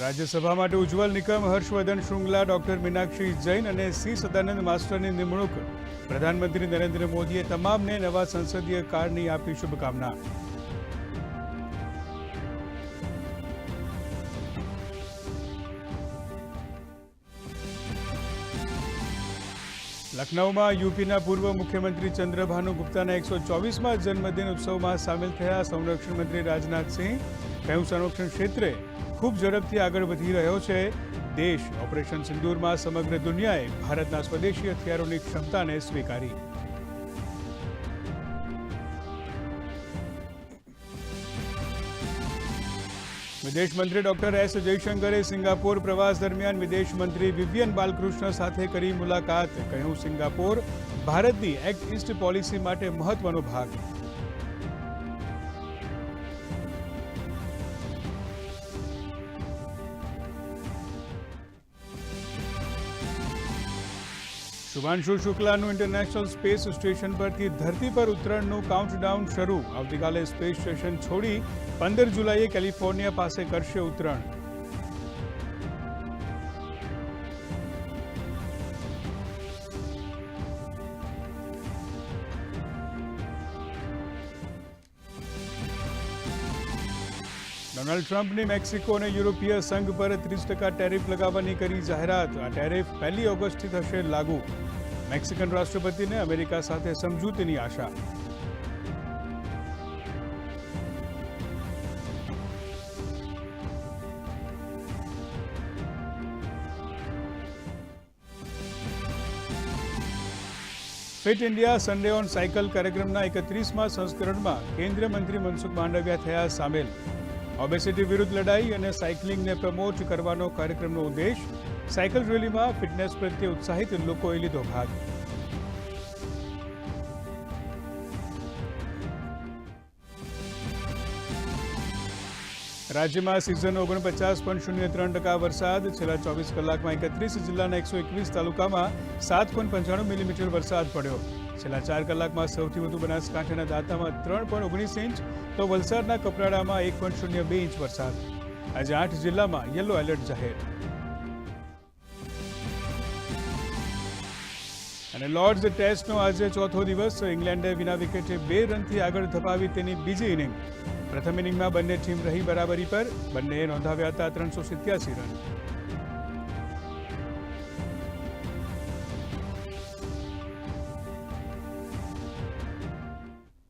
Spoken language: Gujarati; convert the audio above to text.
રાજ્યસભા માટે ઉજ્જવલ નિકમ હર્ષવર્ધન શૃંગલા, ડોક્ટર મીનાક્ષી જૈન અને સી. સદાનંદ માસ્ટરની નિમણૂક. પ્રધાનમંત્રી નરેન્દ્ર મોદીએ તમામને નવા સંસદીય કાળની આપી શુભકામના. લખનૌમાં યુપીના પૂર્વ મુખ્યમંત્રી ચંદ્રભાનુ ગુપ્તાના એકસો ચોવીસમાં જન્મદિન ઉત્સવમાં સામેલ થયા સંરક્ષણ મંત્રી રાજનાથસિંહ. કહ્યું સંરક્ષણ ક્ષેત્રે ખૂબ ઝડપથી આગળ વધી રહ્યો છે. દેશ ઓપરેશન સિંદૂરમાં સમગ્ર દુનિયાએ ભારતના સ્વદેશી હથિયારોની ક્ષમતાને સ્વીકારી. વિદેશ મંત્રી ડોક્ટર એસ જયશંકરે સિંગાપોર પ્રવાસ દરમિયાન વિદેશ મંત્રી વિવિયન બાલકૃષ્ણ સાથે કરી મુલાકાત. કહ્યું, સિંગાપોર ભારતની એક્ટ ઇસ્ટ પોલિસી માટે મહત્વનો ભાગ. શુભાંશુ શુક્લાનું ઇન્ટરનેશનલ સ્પેસ સ્ટેશન પરથી ધરતી પર ઉતરણનું કાઉન્ટડાઉન શરૂ. આવતીકાલે સ્પેસ સ્ટેશન છોડી પંદર જુલાઈએ કેલિફોર્નિયા પાસે કરશે ઉતરાણ. ડોનાલ્ડ ટ્રમ્પની મેક્સિકો અને યુરોપીય સંઘ પર ત્રીસ ટકા ટેરિફ લગાવવાની કરી જાહેરાત. આ ટેરિફ પહેલી ઓગસ્ટથી થશે લાગુ. મેક્સિકન રાષ્ટ્રપતિને અમેરિકા સાથે સમજૂતીની આશા. Fit India Sunday on cycle કાર્યક્રમના એકત્રીસમાં સંસ્કરણમાં કેન્દ્રીય મંત્રી મનસુખ માંડવિયા થયા સામેલ. ઓબેસિટી વિરુદ્ધ લડાઈ અને સાયકલિંગને પ્રમોટ કરવાનો કાર્યક્રમનો ઉદ્દેશ સાયકલ રેલીમાં ફિટનેસ પ્રત્યે ઉત્સાહિત લોકોએ લીધો ભાગ. રાજ્યમાં સિઝન ઓગણપચાસ પોઈન્ટ શૂન્ય ત્રણ ટકા વરસાદ. છેલ્લા ચોવીસ કલાકમાં એકત્રીસ જિલ્લાના એકસો એકવીસ તાલુકામાં સાત પોઈન્ટ પંચાણું મિલીમીટર વરસાદ પડ્યો. છેલ્લા ચાર કલાકમાં સૌથી વધુ બનાસકાંઠાના દાંતામાં ત્રણ પોઈન્ટ ઓગણીસ ઇંચ તો વલસાડના કપરાડામાં એક પોઈન્ટ શૂન્ય બે ઇંચ વરસાદ. આજે આઠ જિલ્લામાં યલો એલર્ટ જાહેર. અને લોર્ડ્સ ટેસ્ટનો આજે ચોથો દિવસ ઇંગ્લેન્ડે વિના વિકેટે બે રનથી આગળ ધપાવી તેની બીજી ઇનિંગ પ્રથમ ઇનિંગમાં બંને ટીમ રહી બરાબરી પર બંનેએ નોંધાવ્યા હતા ત્રણસો સિત્યાસી રન.